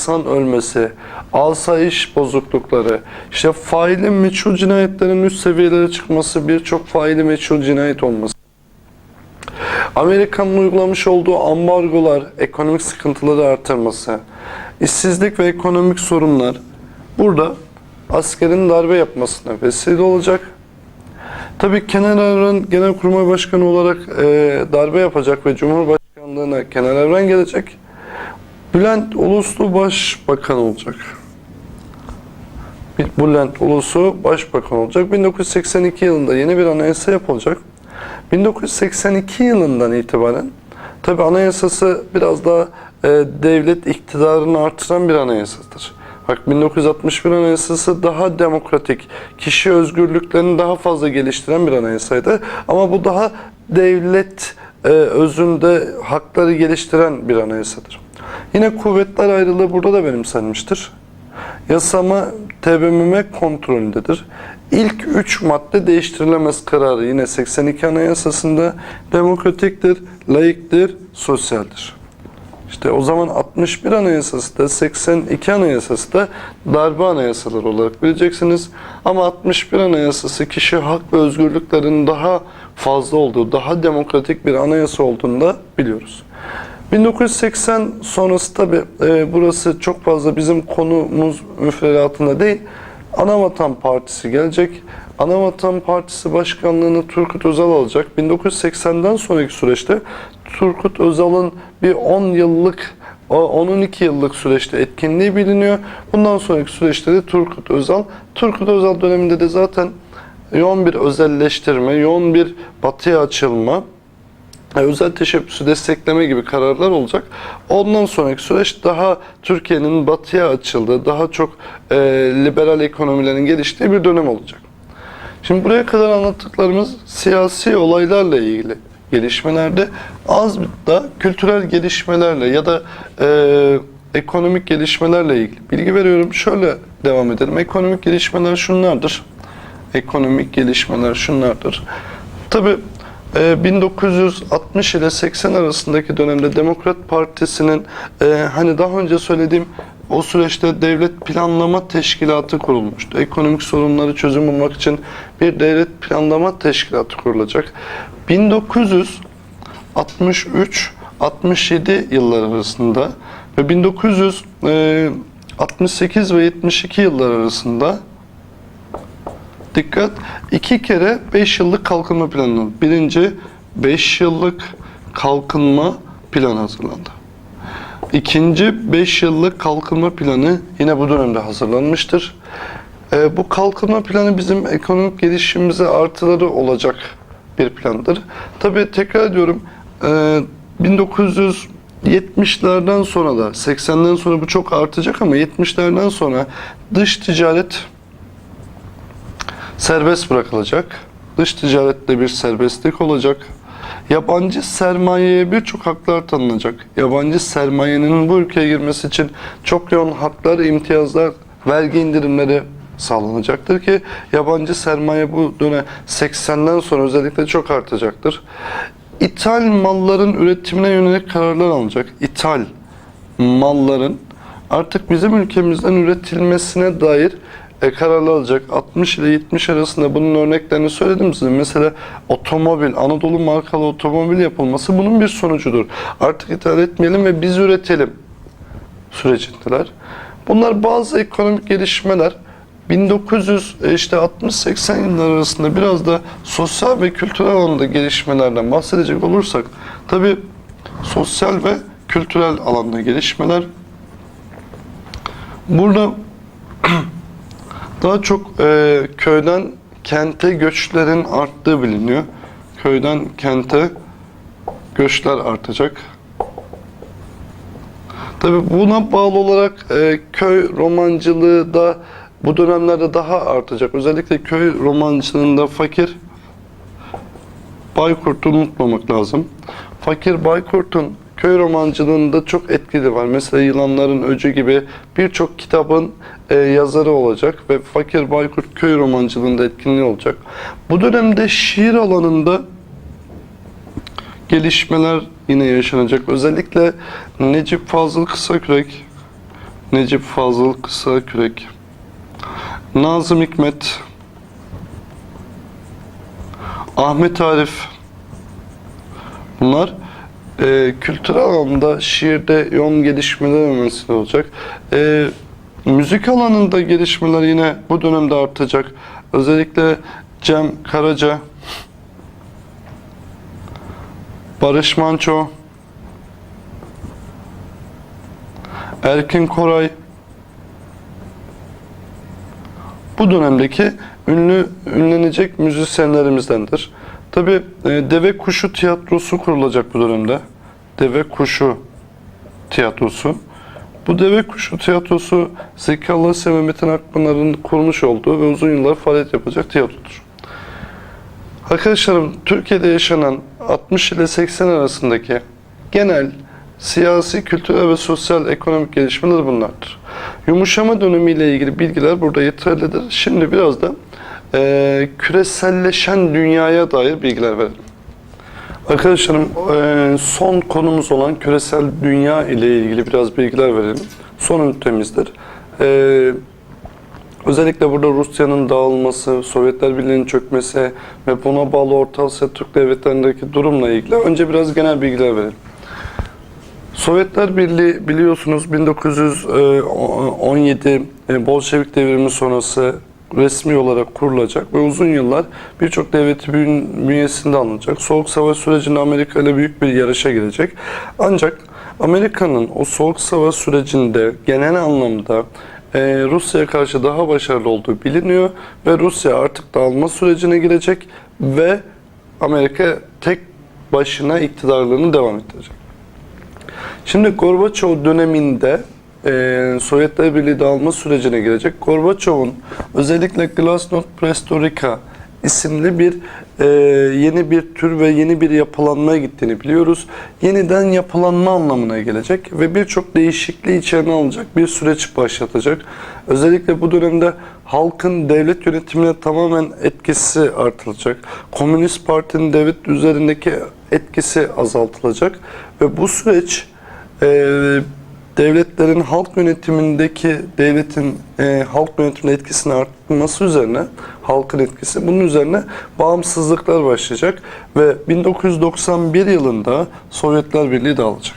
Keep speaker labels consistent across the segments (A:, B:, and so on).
A: insan ölmesi, asayiş bozuklukları, işte faili meçhul cinayetlerin üst seviyelere çıkması, birçok faili meçhul cinayet olması. Amerika'nın uygulamış olduğu ambargolar, ekonomik sıkıntıları artırması, işsizlik ve ekonomik sorunlar burada askerin darbe yapmasına vesile olacak. Tabii Kenan Evren Genelkurmay Başkanı olarak e, darbe yapacak ve Cumhurbaşkanlığına Kenan Evren gelecek. Bülent Uluslu Başbakan olacak. Bülent Ulusu Başbakan olacak. 1982 yılında yeni bir anayasa yapılacak. 1982 yılından itibaren tabi anayasası biraz daha e, devlet iktidarını artıran bir anayasadır. Bak 1961 anayasası daha demokratik, kişi özgürlüklerini daha fazla geliştiren bir anayasaydı. Ama bu daha devlet e, özünde hakları geliştiren bir anayasadır. Yine kuvvetler ayrılığı burada da benimsenmiştir. Yasama TBMM kontrolündedir. İlk üç madde değiştirilemez kararı yine 82 Anayasası'nda demokratiktir, layıktır, sosyaldir. İşte o zaman 61 Anayasası da 82 Anayasası da darbe anayasaları olarak bileceksiniz. Ama 61 Anayasası kişi hak ve özgürlüklerin daha fazla olduğu, daha demokratik bir anayasa olduğunu da biliyoruz. 1980 sonrası tabi e, burası çok fazla bizim konumuz müfredatında değil. Anavatan Partisi gelecek. Anavatan Partisi başkanlığını Turgut Özal alacak. 1980'den sonraki süreçte Turgut Özal'ın bir 10 yıllık, 10-12 yıllık süreçte etkinliği biliniyor. Bundan sonraki süreçte de Turgut Özal. Turgut Özal döneminde de zaten yoğun bir özelleştirme, yoğun bir batıya açılma, e, özel teşebbüsü destekleme gibi kararlar olacak. Ondan sonraki süreç daha Türkiye'nin batıya açıldığı, daha çok e, liberal ekonomilerin geliştiği bir dönem olacak. Şimdi buraya kadar anlattıklarımız siyasi olaylarla ilgili gelişmelerde az da kültürel gelişmelerle ya da e, ekonomik gelişmelerle ilgili bilgi veriyorum. Şöyle devam edelim. Ekonomik gelişmeler şunlardır. Ekonomik gelişmeler şunlardır. Tabii 1960 ile 80 arasındaki dönemde Demokrat Partisi'nin e, hani daha önce söylediğim o süreçte devlet planlama teşkilatı kurulmuştu. Ekonomik sorunları çözüm bulmak için bir devlet planlama teşkilatı kurulacak. 1963-67 yıllar arasında ve 1968 ve 72 yıllar arasında dikkat iki kere 5 yıllık kalkınma planı. Birinci 5 yıllık kalkınma planı hazırlandı. İkinci 5 yıllık kalkınma planı yine bu dönemde hazırlanmıştır. Ee, bu kalkınma planı bizim ekonomik gelişimimize artıları olacak bir plandır. Tabii tekrar ediyorum e, 1970'lerden sonra da 80'den sonra bu çok artacak ama 70'lerden sonra dış ticaret serbest bırakılacak. Dış ticarette bir serbestlik olacak. Yabancı sermayeye birçok haklar tanınacak. Yabancı sermayenin bu ülkeye girmesi için çok yoğun haklar, imtiyazlar, vergi indirimleri sağlanacaktır ki yabancı sermaye bu dönem 80'den sonra özellikle çok artacaktır. İthal malların üretimine yönelik kararlar alınacak. İthal malların artık bizim ülkemizden üretilmesine dair e, kararlar alacak. 60 ile 70 arasında bunun örneklerini söyledim size. Mesela otomobil, Anadolu markalı otomobil yapılması bunun bir sonucudur. Artık ithal etmeyelim ve biz üretelim sürecindeler. Bunlar bazı ekonomik gelişmeler. 1900 e, işte 60-80 yıllar arasında biraz da sosyal ve kültürel alanda gelişmelerden bahsedecek olursak tabi sosyal ve kültürel alanda gelişmeler burada daha çok e, köyden kente göçlerin arttığı biliniyor. Köyden kente göçler artacak. Tabi buna bağlı olarak e, köy romancılığı da bu dönemlerde daha artacak. Özellikle köy romancılığında fakir Baykurt'u unutmamak lazım. Fakir Baykurt'un köy romancılığında çok etkili var. Mesela Yılanların Öcü gibi birçok kitabın e, yazarı olacak ve Fakir Baykurt köy romancılığında etkinliği olacak. Bu dönemde şiir alanında gelişmeler yine yaşanacak. Özellikle Necip Fazıl Kısakürek Necip Fazıl Kısakürek, Nazım Hikmet, Ahmet Arif. Bunlar e, kültürel alanda şiirde yoğun gelişmeler vesile olacak. E, müzik alanında gelişmeler yine bu dönemde artacak. Özellikle Cem Karaca, Barış Manço, Erkin Koray bu dönemdeki ünlü ünlenecek müzisyenlerimizdendir. Tabi Deve Kuşu Tiyatrosu kurulacak bu dönemde. Deve Kuşu Tiyatrosu. Bu Deve Kuşu Tiyatrosu Zeki Alasya ve Metin Akpınar'ın kurmuş olduğu ve uzun yıllar faaliyet yapacak tiyatrodur. Arkadaşlarım, Türkiye'de yaşanan 60 ile 80 arasındaki genel siyasi, kültürel ve sosyal ekonomik gelişmeler bunlardır. Yumuşama dönemiyle ilgili bilgiler burada yeterlidir. Şimdi biraz da eee, küreselleşen dünyaya dair bilgiler verelim. Arkadaşlarım, eee, son konumuz olan küresel dünya ile ilgili biraz bilgiler verelim. Son ünitemizdir. Eee Özellikle burada Rusya'nın dağılması, Sovyetler Birliği'nin çökmesi ve buna bağlı Orta Asya Türk devletlerindeki durumla ilgili önce biraz genel bilgiler verelim. Sovyetler Birliği biliyorsunuz 1917 e, Bolşevik devrimi sonrası resmi olarak kurulacak ve uzun yıllar birçok devleti bün- bünyesinde alınacak. Soğuk Savaş sürecinde Amerika ile büyük bir yarışa girecek. Ancak Amerika'nın o Soğuk Savaş sürecinde genel anlamda e, Rusya'ya karşı daha başarılı olduğu biliniyor ve Rusya artık dağılma sürecine girecek ve Amerika tek başına iktidarlığını devam ettirecek. Şimdi Gorbaçov döneminde e, Sovyetler Birliği dağılma sürecine girecek. Gorbaçov'un özellikle Glasnost Perestroika isimli bir e, yeni bir tür ve yeni bir yapılanmaya gittiğini biliyoruz. Yeniden yapılanma anlamına gelecek ve birçok değişikliği içerine alacak bir süreç başlatacak. Özellikle bu dönemde halkın devlet yönetimine tamamen etkisi artılacak. Komünist Parti'nin devlet üzerindeki etkisi azaltılacak ve bu süreç e, devletlerin halk yönetimindeki devletin e, halk yönetiminde etkisini arttırması üzerine halkın etkisi bunun üzerine bağımsızlıklar başlayacak ve 1991 yılında Sovyetler Birliği dağılacak.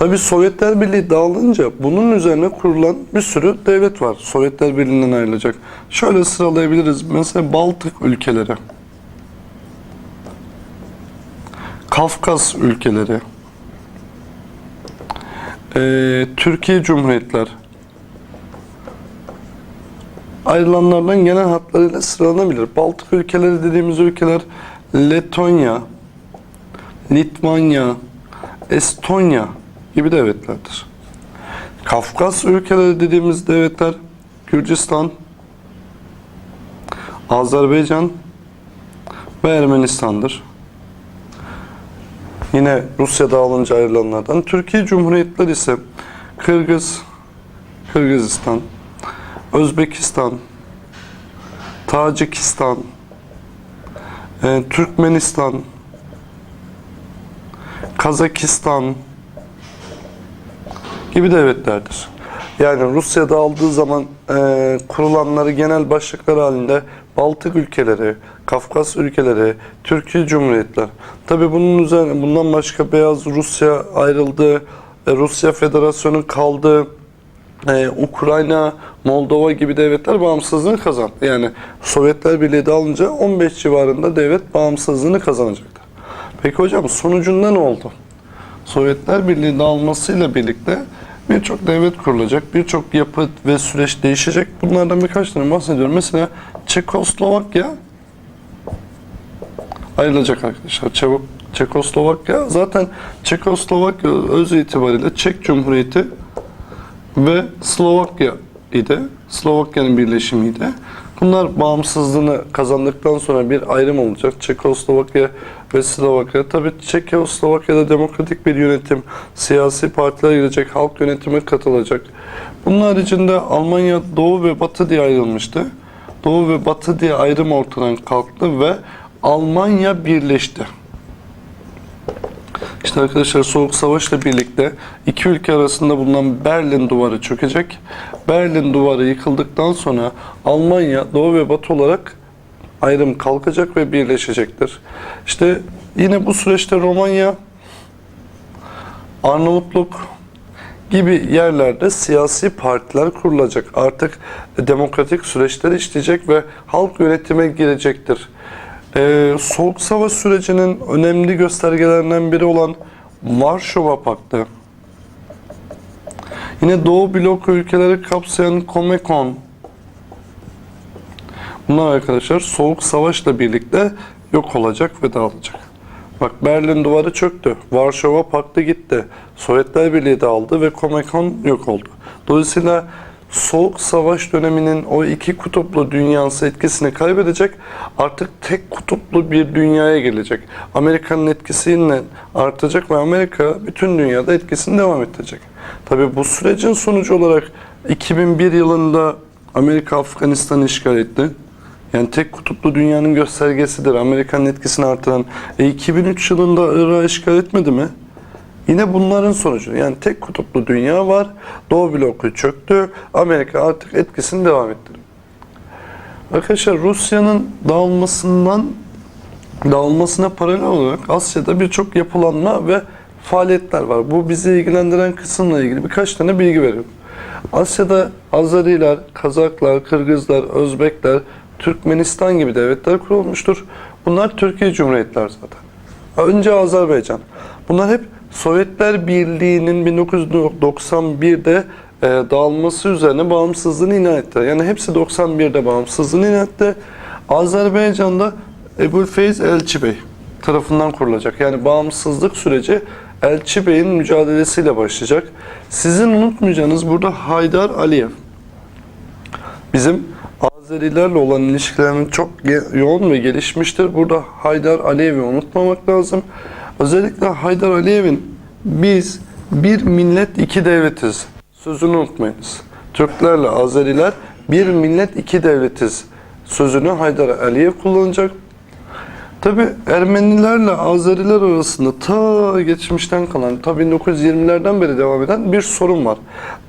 A: Tabi Sovyetler Birliği dağılınca bunun üzerine kurulan bir sürü devlet var. Sovyetler Birliği'nden ayrılacak. Şöyle sıralayabiliriz. Mesela Baltık ülkeleri, Kafkas ülkeleri, ee, Türkiye Cumhuriyetler ayrılanlardan genel hatlarıyla sıralanabilir. Baltık ülkeleri dediğimiz ülkeler Letonya, Litvanya, Estonya gibi devletlerdir. Kafkas ülkeleri dediğimiz devletler Gürcistan, Azerbaycan ve Ermenistan'dır. Yine Rusya dağılınca ayrılanlardan. Türkiye Cumhuriyetleri ise Kırgız, Kırgızistan, Özbekistan, Tacikistan, e, Türkmenistan, Kazakistan gibi devletlerdir. Yani Rusya dağıldığı zaman e, kurulanları genel başlıklar halinde Baltık ülkeleri, Kafkas ülkeleri, Türkiye Cumhuriyetler. Tabi bunun üzerine bundan başka Beyaz Rusya ayrıldı, e, Rusya Federasyonu kaldı, e, Ukrayna, Moldova gibi devletler bağımsızlığını kazandı. Yani Sovyetler Birliği dağılınca 15 civarında devlet bağımsızlığını kazanacaktı. Peki hocam sonucunda ne oldu? Sovyetler Birliği dağılmasıyla birlikte birçok devlet kurulacak, birçok yapı ve süreç değişecek. Bunlardan birkaç tane bahsediyorum. Mesela Çekoslovakya ayrılacak arkadaşlar. Çabuk Çekoslovakya zaten Çekoslovakya öz itibariyle Çek Cumhuriyeti ve Slovakya idi. Slovakya'nın birleşimiydi. Bunlar bağımsızlığını kazandıktan sonra bir ayrım olacak. Çekoslovakya ve Slovakya. Tabii Çekoslovakya'da demokratik bir yönetim, siyasi partiler girecek, halk yönetime katılacak. Bunun haricinde Almanya Doğu ve Batı diye ayrılmıştı. Doğu ve Batı diye ayrım ortadan kalktı ve Almanya birleşti. İşte arkadaşlar Soğuk Savaş'la birlikte iki ülke arasında bulunan Berlin Duvarı çökecek. Berlin Duvarı yıkıldıktan sonra Almanya Doğu ve Batı olarak ayrım kalkacak ve birleşecektir. İşte yine bu süreçte Romanya, Arnavutluk gibi yerlerde siyasi partiler kurulacak. Artık demokratik süreçler işleyecek ve halk yönetime girecektir. Ee, Soğuk Savaş sürecinin önemli göstergelerinden biri olan Varşova Paktı, yine Doğu blok ülkeleri kapsayan Comecon, bunlar arkadaşlar Soğuk Savaş'la birlikte yok olacak ve dağılacak. Bak Berlin duvarı çöktü. Varşova Paktı gitti. Sovyetler Birliği dağıldı ve Comecon yok oldu. Dolayısıyla Soğuk Savaş döneminin o iki kutuplu dünyası etkisini kaybedecek. Artık tek kutuplu bir dünyaya gelecek. Amerika'nın etkisi yine artacak ve Amerika bütün dünyada etkisini devam ettirecek. Tabi bu sürecin sonucu olarak 2001 yılında Amerika Afganistan'ı işgal etti. Yani tek kutuplu dünyanın göstergesidir. Amerika'nın etkisini artıran. E 2003 yılında Irak'ı işgal etmedi mi? Yine bunların sonucu. Yani tek kutuplu dünya var. Doğu bloku çöktü. Amerika artık etkisini devam ettiriyor. Arkadaşlar Rusya'nın dağılmasından dağılmasına paralel olarak Asya'da birçok yapılanma ve faaliyetler var. Bu bizi ilgilendiren kısımla ilgili birkaç tane bilgi veriyorum. Asya'da Azeriler, Kazaklar, Kırgızlar, Özbekler, Türkmenistan gibi devletler kurulmuştur. Bunlar Türkiye Cumhuriyetler zaten. Önce Azerbaycan. Bunlar hep Sovyetler Birliği'nin 1991'de e, dağılması üzerine bağımsızlığını ilan etti. Yani hepsi 91'de bağımsızlığını ilan etti. Azerbaycan'da Ebu'l-Feyz Elçi Bey tarafından kurulacak. Yani bağımsızlık süreci Elçi Bey'in mücadelesiyle başlayacak. Sizin unutmayacağınız burada Haydar Aliyev. Bizim Azerilerle olan ilişkilerimiz çok yoğun ve gelişmiştir. Burada Haydar Aliyev'i unutmamak lazım. Özellikle Haydar Aliyev'in biz bir millet iki devletiz sözünü unutmayınız. Türklerle Azeriler bir millet iki devletiz sözünü Haydar Aliyev kullanacak. Tabi Ermenilerle Azeriler arasında ta geçmişten kalan, ta 1920'lerden beri devam eden bir sorun var.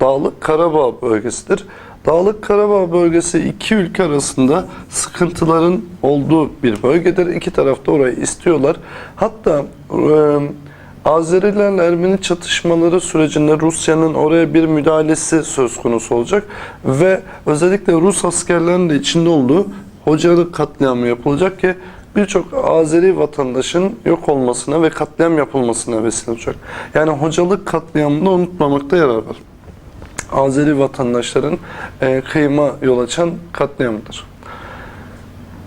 A: Dağlık Karabağ bölgesidir. Dağlık Karabağ bölgesi iki ülke arasında sıkıntıların olduğu bir bölgedir. İki taraf da orayı istiyorlar. Hatta e, Azerilerle Ermeni çatışmaları sürecinde Rusya'nın oraya bir müdahalesi söz konusu olacak ve özellikle Rus askerlerinin de içinde olduğu Hocalı katliamı yapılacak ki birçok Azeri vatandaşın yok olmasına ve katliam yapılmasına vesile olacak. Yani hocalık katliamını unutmamakta yarar var. Azeri vatandaşların e, kıyma yol açan katliamıdır.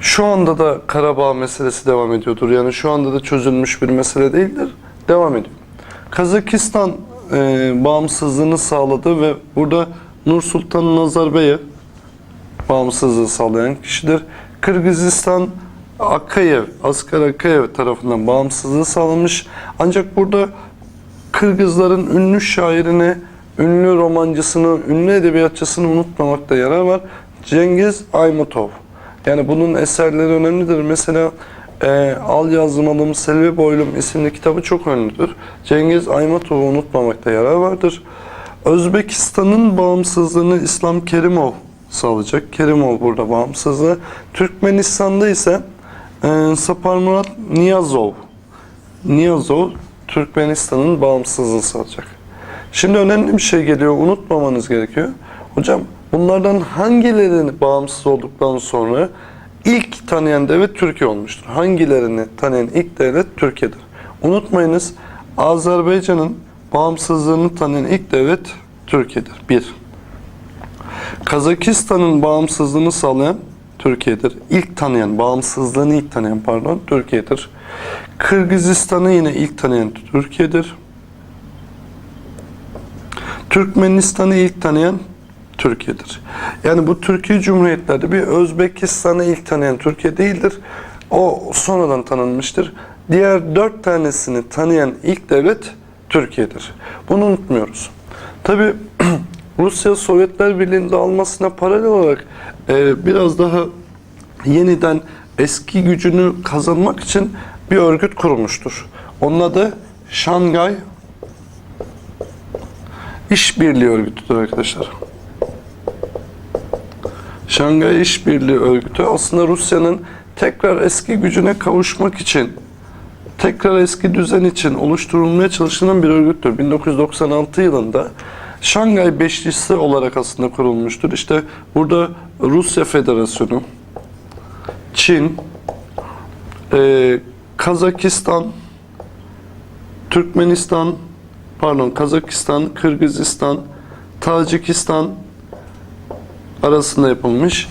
A: Şu anda da Karabağ meselesi devam ediyordur. Yani şu anda da çözülmüş bir mesele değildir. Devam ediyor. Kazakistan e, bağımsızlığını sağladı ve burada Nur Sultan Nazarbayev bağımsızlığı sağlayan kişidir. Kırgızistan Akayev, Askar Akayev tarafından bağımsızlığı sağlamış. Ancak burada Kırgızların ünlü şairini, ünlü romancısını, ünlü edebiyatçısını unutmamakta yarar var. Cengiz Aymatov. Yani bunun eserleri önemlidir. Mesela e, Al Yazmalım, Selvi Boylum isimli kitabı çok ünlüdür. Cengiz Aymatov'u unutmamakta yarar vardır. Özbekistan'ın bağımsızlığını İslam Kerimov sağlayacak. Kerimov burada bağımsızlığı. Türkmenistan'da ise e, Saparmurat Niyazov. Niyazov Türkmenistan'ın bağımsızlığını sağlayacak. Şimdi önemli bir şey geliyor, unutmamanız gerekiyor. Hocam bunlardan hangilerini bağımsız olduktan sonra ilk tanıyan devlet Türkiye olmuştur? Hangilerini tanıyan ilk devlet Türkiye'dir? Unutmayınız Azerbaycan'ın bağımsızlığını tanıyan ilk devlet Türkiye'dir. Bir. Kazakistan'ın bağımsızlığını sağlayan Türkiye'dir. İlk tanıyan, bağımsızlığını ilk tanıyan pardon Türkiye'dir. Kırgızistan'ı yine ilk tanıyan Türkiye'dir. Türkmenistan'ı ilk tanıyan Türkiye'dir. Yani bu Türkiye Cumhuriyetlerde bir Özbekistan'ı ilk tanıyan Türkiye değildir. O sonradan tanınmıştır. Diğer dört tanesini tanıyan ilk devlet Türkiye'dir. Bunu unutmuyoruz. Tabi Rusya Sovyetler Birliği'nin dağılmasına paralel olarak e, biraz daha yeniden eski gücünü kazanmak için bir örgüt kurulmuştur. Onun adı Şangay İşbirliği Örgütü'dür arkadaşlar. Şangay İşbirliği Örgütü aslında Rusya'nın tekrar eski gücüne kavuşmak için, tekrar eski düzen için oluşturulmaya çalışılan bir örgüttür. 1996 yılında Şangay Beşlisi olarak aslında kurulmuştur. İşte burada Rusya Federasyonu, Çin, e, Kazakistan, Türkmenistan, pardon Kazakistan, Kırgızistan, Tacikistan arasında yapılmış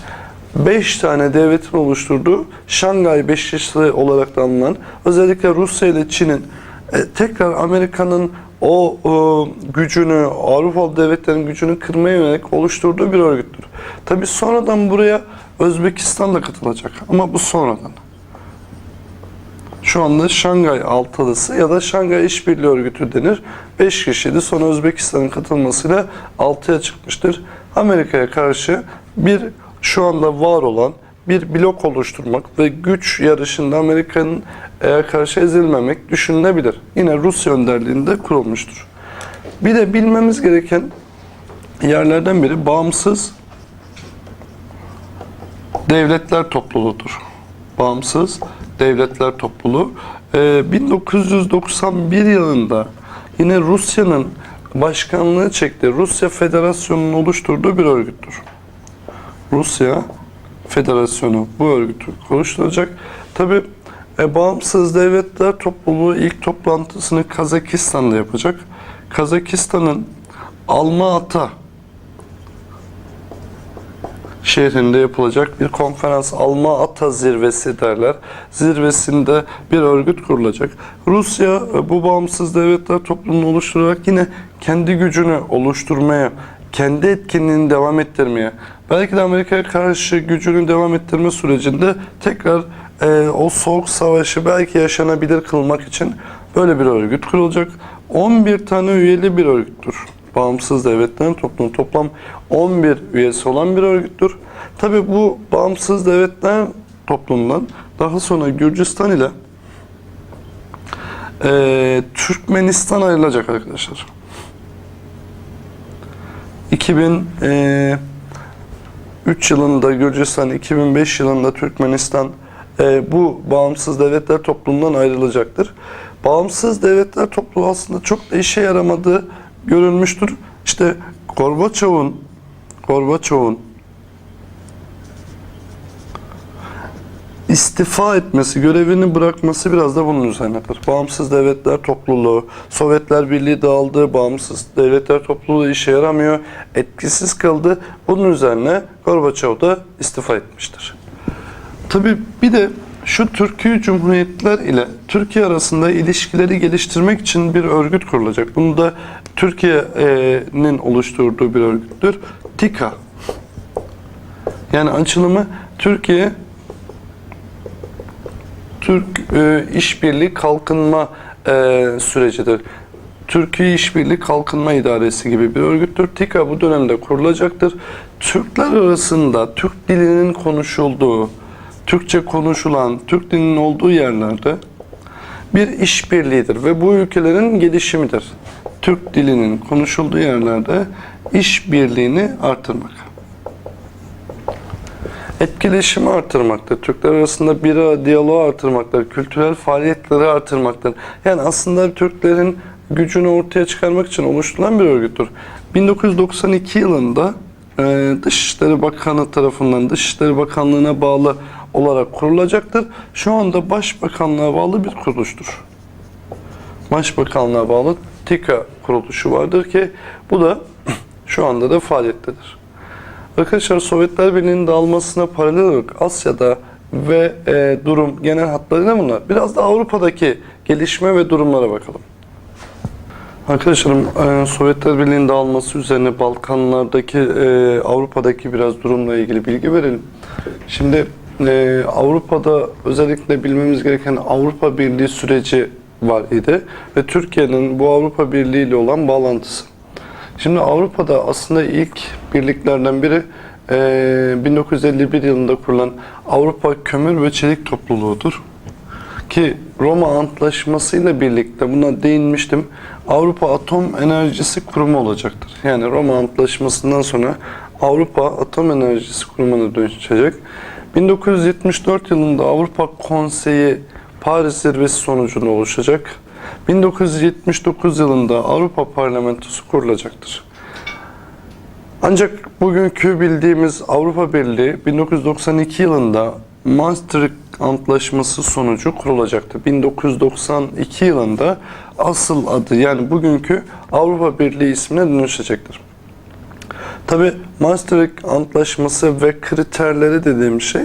A: 5 tane devletin oluşturduğu Şangay Beşlisi olarak da anılan özellikle Rusya ile Çin'in e, tekrar Amerika'nın o e, gücünü, Avrupa devletlerinin gücünü kırmaya yönelik oluşturduğu bir örgüttür. Tabi sonradan buraya Özbekistan da katılacak ama bu sonradan. Şu anda Şangay Altılısı ya da Şangay İşbirliği Örgütü denir. 5 kişiydi. Sonra Özbekistan'ın katılmasıyla 6'ya çıkmıştır. Amerika'ya karşı bir şu anda var olan bir blok oluşturmak ve güç yarışında Amerika'nın e, karşı ezilmemek düşünülebilir. Yine Rusya önderliğinde kurulmuştur. Bir de bilmemiz gereken yerlerden biri bağımsız devletler topluluğudur. Bağımsız devletler topluluğu. Ee, 1991 yılında yine Rusya'nın başkanlığı çektiği Rusya Federasyonu'nun oluşturduğu bir örgüttür. Rusya Federasyonu bu örgütü oluşturacak. Tabi bağımsız devletler topluluğu ilk toplantısını Kazakistan'da yapacak. Kazakistan'ın Alma-Ata şehrinde yapılacak bir konferans Alma Ata Zirvesi derler. Zirvesinde bir örgüt kurulacak. Rusya e, bu bağımsız devletler toplumunu oluşturarak yine kendi gücünü oluşturmaya, kendi etkinliğini devam ettirmeye, belki de Amerika'ya karşı gücünü devam ettirme sürecinde tekrar e, o soğuk savaşı belki yaşanabilir kılmak için böyle bir örgüt kurulacak. 11 tane üyeli bir örgüttür bağımsız devletlerin toplumu toplam 11 üyesi olan bir örgüttür. Tabi bu bağımsız devletler toplumundan daha sonra Gürcistan ile e, Türkmenistan ayrılacak arkadaşlar. 2003 yılında Gürcistan, 2005 yılında Türkmenistan e, bu bağımsız devletler toplumundan ayrılacaktır. Bağımsız devletler topluluğu aslında çok da işe yaramadığı görülmüştür. İşte Gorbaçov'un Gorbaçov'un istifa etmesi, görevini bırakması biraz da bunun üzerinedir. Bağımsız devletler topluluğu, Sovyetler Birliği dağıldı, bağımsız devletler topluluğu işe yaramıyor, etkisiz kaldı. Bunun üzerine Gorbaçov da istifa etmiştir. Tabii bir de şu Türkiye Cumhuriyetler ile Türkiye arasında ilişkileri geliştirmek için bir örgüt kurulacak. Bunu da Türkiye'nin oluşturduğu bir örgüttür. TİKA. Yani açılımı Türkiye Türk e, İşbirliği Kalkınma e, sürecidir. Türkiye İşbirliği Kalkınma İdaresi gibi bir örgüttür. TİKA bu dönemde kurulacaktır. Türkler arasında Türk dilinin konuşulduğu, Türkçe konuşulan, Türk dilinin olduğu yerlerde bir işbirliğidir ve bu ülkelerin gelişimidir. Türk dilinin konuşulduğu yerlerde işbirliğini artırmak. Etkileşimi artırmaktır. Türkler arasında bir diyaloğu artırmaktır. Kültürel faaliyetleri artırmaktır. Yani aslında Türklerin gücünü ortaya çıkarmak için oluşturulan bir örgüttür. 1992 yılında e, Dışişleri Bakanı tarafından Dışişleri Bakanlığı'na bağlı olarak kurulacaktır. Şu anda Başbakanlığa bağlı bir kuruluştur. Başbakanlığa bağlı TİKA kuruluşu vardır ki bu da şu anda da faaliyettedir. Arkadaşlar Sovyetler Birliği'nin dağılmasına paralel olarak Asya'da ve e, durum genel hatlarıyla bunlar. Biraz da Avrupa'daki gelişme ve durumlara bakalım. Arkadaşlarım e, Sovyetler Birliği'nin dağılması üzerine Balkanlardaki e, Avrupa'daki biraz durumla ilgili bilgi verelim. Şimdi e, Avrupa'da özellikle bilmemiz gereken Avrupa Birliği süreci var idi ve Türkiye'nin bu Avrupa Birliği ile olan bağlantısı. Şimdi Avrupa'da aslında ilk birliklerden biri e, 1951 yılında kurulan Avrupa Kömür ve Çelik Topluluğu'dur. Ki Roma Antlaşması ile birlikte buna değinmiştim. Avrupa Atom Enerjisi Kurumu olacaktır. Yani Roma Antlaşması'ndan sonra Avrupa Atom Enerjisi Kurumu'na dönüşecek. 1974 yılında Avrupa Konseyi Paris Zirvesi sonucunda oluşacak. 1979 yılında Avrupa Parlamentosu kurulacaktır. Ancak bugünkü bildiğimiz Avrupa Birliği 1992 yılında Maastricht Antlaşması sonucu kurulacaktı. 1992 yılında asıl adı yani bugünkü Avrupa Birliği ismine dönüşecektir. Tabi Maastricht Antlaşması ve kriterleri dediğim şey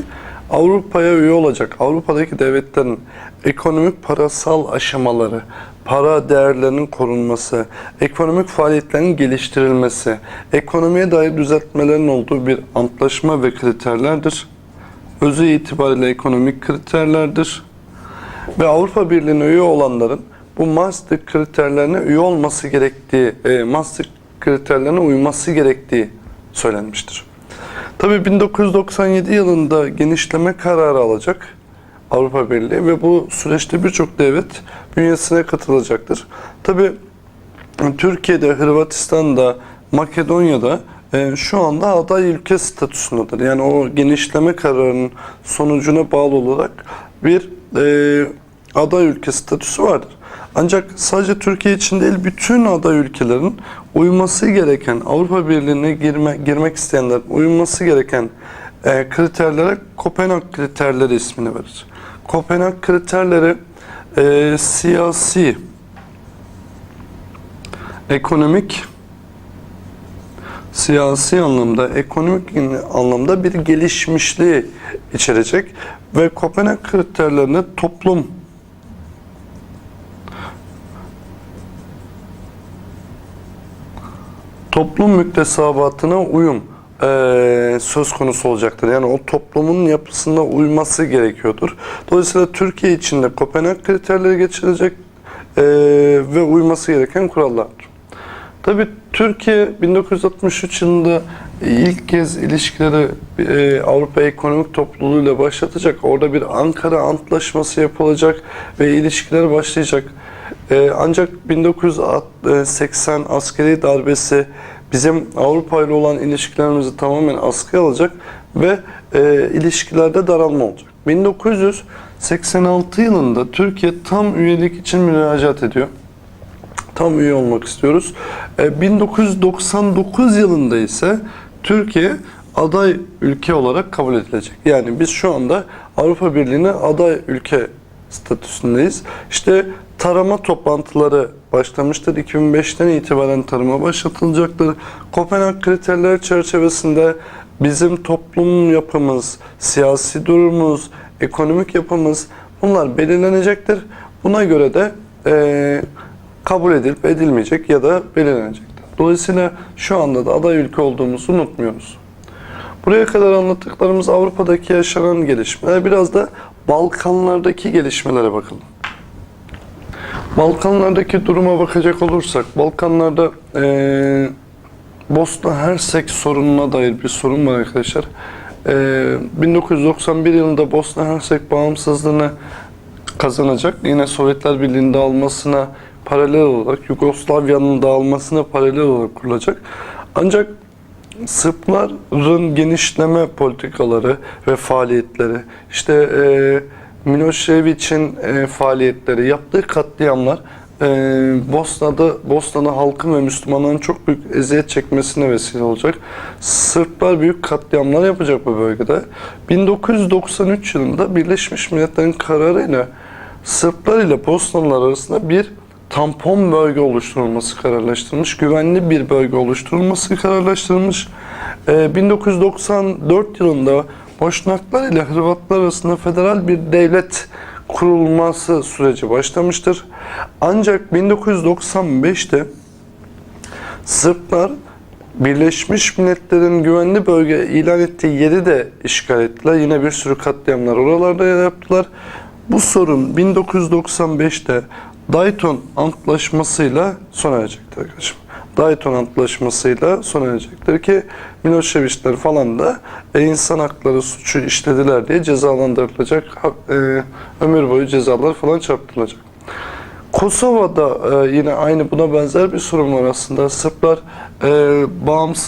A: Avrupa'ya üye olacak. Avrupa'daki devletlerin ekonomik parasal aşamaları, para değerlerinin korunması, ekonomik faaliyetlerin geliştirilmesi, ekonomiye dair düzeltmelerin olduğu bir antlaşma ve kriterlerdir. Özü itibariyle ekonomik kriterlerdir. Ve Avrupa Birliği'ne üye olanların bu Maastricht kriterlerine üye olması gerektiği, e, Maastricht kriterlerine uyması gerektiği söylenmiştir. Tabii 1997 yılında genişleme kararı alacak Avrupa Birliği ve bu süreçte birçok devlet bünyesine katılacaktır. Tabii Türkiye'de, Hırvatistan'da, Makedonya'da e, şu anda aday ülke statüsündedir. Yani o genişleme kararının sonucuna bağlı olarak bir e, aday ülke statüsü vardır. Ancak sadece Türkiye için değil bütün aday ülkelerin uyması gereken Avrupa Birliği'ne girme, girmek isteyenler uyması gereken e, kriterlere Kopenhag kriterleri ismini verir. Kopenhag kriterleri e, siyasi, ekonomik, siyasi anlamda, ekonomik anlamda bir gelişmişliği içerecek ve Kopenhag kriterlerine toplum toplum müktesebatına uyum eee, söz konusu olacaktır. Yani o toplumun yapısına uyması gerekiyordur. Dolayısıyla Türkiye için de Kopenhag kriterleri geçirecek eee, ve uyması gereken kurallardır. Tabii Türkiye 1963 yılında ilk kez ilişkileri e, Avrupa Ekonomik Topluluğu ile başlatacak. Orada bir Ankara Antlaşması yapılacak ve ilişkiler başlayacak. E, ancak 1980 askeri darbesi bizim Avrupa ile olan ilişkilerimizi tamamen askıya alacak ve e, ilişkilerde daralma olacak. 1986 yılında Türkiye tam üyelik için müracaat ediyor tam üye olmak istiyoruz. E, 1999 yılında ise Türkiye aday ülke olarak kabul edilecek. Yani biz şu anda Avrupa Birliği'ne aday ülke statüsündeyiz. İşte tarama toplantıları başlamıştır. 2005'ten itibaren tarıma başlatılacaktır. Kopenhag kriterleri çerçevesinde bizim toplum yapımız, siyasi durumumuz, ekonomik yapımız bunlar belirlenecektir. Buna göre de eee kabul edilip edilmeyecek ya da belirlenecektir. Dolayısıyla şu anda da aday ülke olduğumuzu unutmuyoruz. Buraya kadar anlattıklarımız Avrupa'daki yaşanan gelişmeler. Biraz da Balkanlardaki gelişmelere bakalım. Balkanlardaki duruma bakacak olursak, Balkanlarda eee Bosna Hersek sorununa dair bir sorun var arkadaşlar. Eee 1991 yılında Bosna Hersek bağımsızlığını kazanacak. Yine Sovyetler Birliği'nin dağılmasına paralel olarak Yugoslavya'nın dağılmasına paralel olarak kurulacak. Ancak Sırpların genişleme politikaları ve faaliyetleri, işte e, Milošević'in e, faaliyetleri, yaptığı katliamlar e, Bosna'da Bosna'da halkın ve Müslümanların çok büyük eziyet çekmesine vesile olacak. Sırplar büyük katliamlar yapacak bu bölgede. 1993 yılında Birleşmiş Milletler'in kararıyla Sırplar ile Bosnalılar arasında bir tampon bölge oluşturulması kararlaştırılmış. Güvenli bir bölge oluşturulması kararlaştırılmış. Ee, 1994 yılında Boşnaklar ile Hırvatlar arasında federal bir devlet kurulması süreci başlamıştır. Ancak 1995'te Sırplar Birleşmiş Milletler'in güvenli bölge ilan ettiği yeri de işgal ettiler. Yine bir sürü katliamlar oralarda yaptılar. Bu sorun 1995'te Dayton Antlaşması'yla sona erecektir arkadaşım. Dayton Antlaşması'yla sona erecektir ki Miloševićler falan da e, insan hakları suçu işlediler diye cezalandırılacak. E, ömür boyu cezalar falan çarptırılacak. Kosova'da e, yine aynı buna benzer bir sorun var aslında. Sırplar e, bağımsız